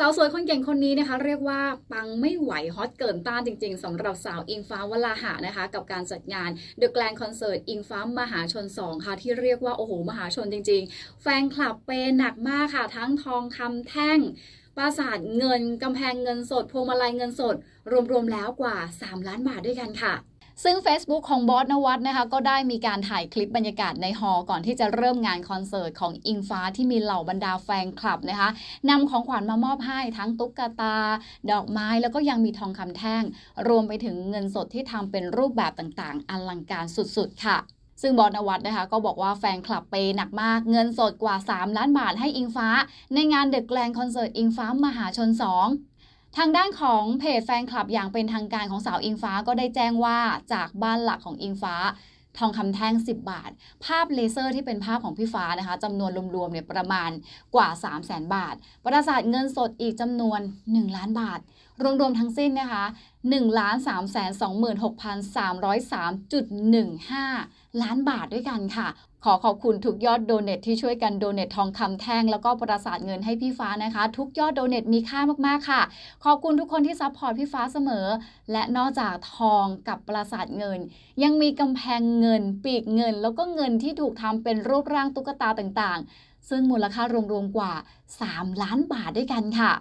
สาวสวยคนเก่งคนนี้นะคะ เรียกว่าปังไม่ไหวฮอตเกินต้านจริง ๆสำหรับสาวอิงฟ้าวลาหะนะคะ กับการจัดงาน The Grand Concert อิงฟ้ามหาชน 2 ค่ะ ที่เรียกว่า โอ้โห มหาชนจริง ๆ แฟนคลับเปย์หนักมากค่ะ ทั้งทองคำแท่งปราสาทเงินกำแพงเงินสดพวงมาลัยเงินสด รวมๆแล้วกว่า 3 ล้านบาทด้วยกันค่ะ ซึ่ง Facebook ของบอสนวัตนะคะก็ได้มีการถ่ายคลิปบรรยากาศในฮอลล์ก่อนที่จะเริ่มงานคอนเสิร์ตของอิงฟ้าที่มีเหล่าบรรดาแฟนคลับนะคะนำของขวัญมามอบให้ทั้งตุ๊กตา ดอกไม้แล้วก็ยังมีทองคำแท่ง รวมไปถึงเงินสดที่ทำเป็นรูปแบบต่างๆ อลังการสุดๆ ค่ะซึ่งบอสนวัตนะคะก็บอกว่าแฟนคลับเปย์หนักมากเงินสดกว่า 3 ล้านบาทให้อิงฟ้า ในงานเดอะแกลนคอนเสิร์ตอิงฟ้ามหาชน 2 ทางด้านของเพจแฟนคลับอย่างเป็นทางการของสาวอิงฟ้าก็ได้แจ้งว่าจากบ้านหลักของอิงฟ้าทองคำแท่ง 10 บาท ภาพเลเซอร์ที่เป็นภาพของพี่ฟ้านะคะจำนวนรวมๆเนี่ยประมาณกว่า 3 0 0 0 0 0 บาท ประสาทเงินสดอีกจำนวน 1 ล้านบาท รวมๆทั้งสิ้นนะคะ 1ล้าน3 2 6 3 0 3.15 ล้านบาทด้วยกันค่ะ ขอขอบคุณทุกยอดโดเนทที่ช่วยกันโดเนททองคำแท่งแล้วก็ประสาทเงินให้พี่ฟ้านะคะ ทุกยอดโดเนทมีค่ามากๆค่ะ ขอบคุณทุกคนที่ซัพพอร์ตพี่ฟ้าเสมอ และนอกจากทองกับประสาทเงิน ยังมีกำแพงเงิน ปีกเงิน แล้วก็เงินที่ถูกทำเป็นรูปร่างตุ๊กตาต่างๆ ซึ่งมูลค่ารวมๆกว่า 3 ล้านบาทด้วยกันค่ะ